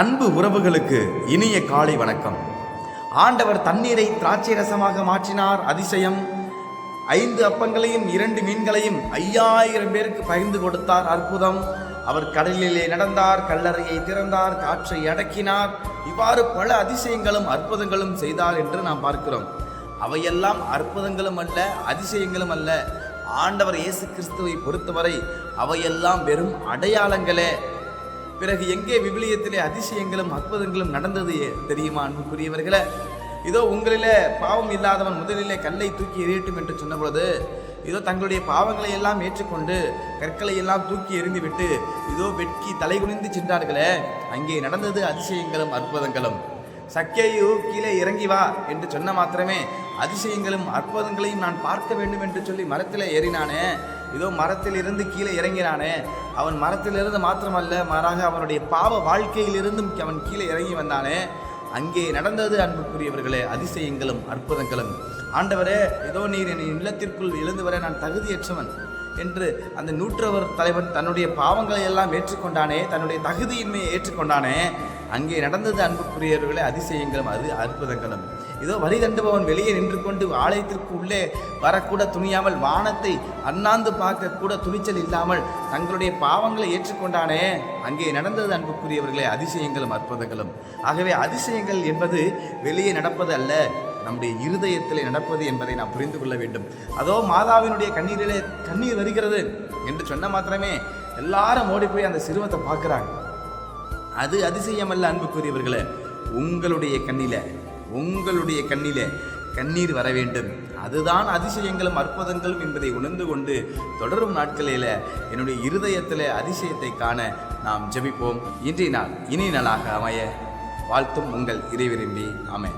அன்பு உறவுகளுக்கு இனிய காலை வணக்கம். ஆண்டவர் தண்ணீரை திராட்சை ரசமாக மாற்றினார். அதிசயம் ஐந்து அப்பங்களையும் இரண்டு மீன்களையும் ஐயாயிரம் பேருக்கு பகிர்ந்து கொடுத்தார். அற்புதம். அவர் கடலிலே நடந்தார் கல்லறையை திறந்தார் காற்றை அடக்கினார். இவ்வாறு பல அதிசயங்களும் அற்புதங்களும் செய்தார் என்று நாம் பார்க்கிறோம். அவையெல்லாம் அற்புதங்களும் அல்ல அதிசயங்களும் அல்ல. ஆண்டவர் இயேசு கிறிஸ்துவை பொறுத்தவரை அவையெல்லாம் வெறும் அடையாளங்களே. பிறகு எங்கே விவிலியத்திலே அதிசயங்களும் அற்புதங்களும் நடந்தது தெரியுமா அன்புக்குரியவர்களே? இதோ உங்களிலே பாவம் இல்லாதவன் முதலிலே கல்லை தூக்கி எறியட்டும் என்று சொன்னபொழுது இதோ தங்களுடைய பாவங்களை எல்லாம் ஏற்றுக்கொண்டு கற்களை எல்லாம் தூக்கி எறிந்துவிட்டு இதோ வெட்கி தலைகுனிந்து சென்றார்களே அங்கே நடந்தது அதிசயங்களும் அற்புதங்களும். சக்கேயு கீழே இறங்கி வா என்று சொன்ன மாத்திரமே அதிசயங்களும் அற்புதங்களையும் நான் பார்க்க வேண்டும் என்று சொல்லி மரத்தில் ஏறினானே ஏதோ மரத்திலிருந்து கீழே இறங்கினானே. அவன் மரத்திலிருந்து மாத்திரமல்ல மாறாக அவனுடைய பாவ வாழ்க்கையிலிருந்தும் அவன் கீழே இறங்கி வந்தானே. அங்கே நடந்தது அன்புக்குரியவர்களே அதிசயங்களும் அற்புதங்களும். ஆண்டவரே ஏதோ நீர் என் இல்லத்திற்குள் எழுந்து வர நான் தகுதியற்றவன் என்று அந்த நூற்றவர் தலைவன் தன்னுடைய பாவங்களை எல்லாம் ஏற்றுக்கொண்டானே தன்னுடைய தகுதியின்மையை ஏற்றுக்கொண்டானே. அங்கே நடந்தது அன்புக்குரியவர்களே அதிசயங்களும் அது அற்புதங்களும். இதோ வழி கண்டுபவன் வெளியே நின்று கொண்டு ஆலயத்திற்கு உள்ளே வரக்கூட துணியாமல் வானத்தை அண்ணாந்து பார்க்க கூட துணிச்சல் இல்லாமல் தங்களுடைய பாவங்களை ஏற்றுக்கொண்டானே. அங்கே நடந்தது அன்புக்குரியவர்களே அதிசயங்களும் அற்புதங்களும். ஆகவே அதிசயங்கள் என்பது வெளியே நடப்பது அல்ல நம்முடைய இருதயத்தில் நடப்பது என்பதை நாம் புரிந்து கொள்ள வேண்டும். அதோ மாதாவினுடைய கண்ணீரிலே கண்ணீர் வருகிறது என்று சொன்ன மாத்திரமே எல்லாரும் ஓடி போய் அந்த சிறுவத்தை பார்க்குறாங்க. அது அதிசயம் அல்ல அன்புக்குரியவர்களே. உங்களுடைய கண்ணில உங்களுடைய கண்ணில கண்ணீர் வர வேண்டும். அதுதான் அதிசயங்களும் அற்புதங்களும் என்பதை உணர்ந்து கொண்டு தொடரும் நாட்களில் என்னுடைய இருதயத்தில் அதிசயத்தை காண நாம் ஜெபிப்போம். இன்றைய நாள் இனி நாளாக அமைய வாழ்த்தும் உங்கள் இறைவிரும்பி அமை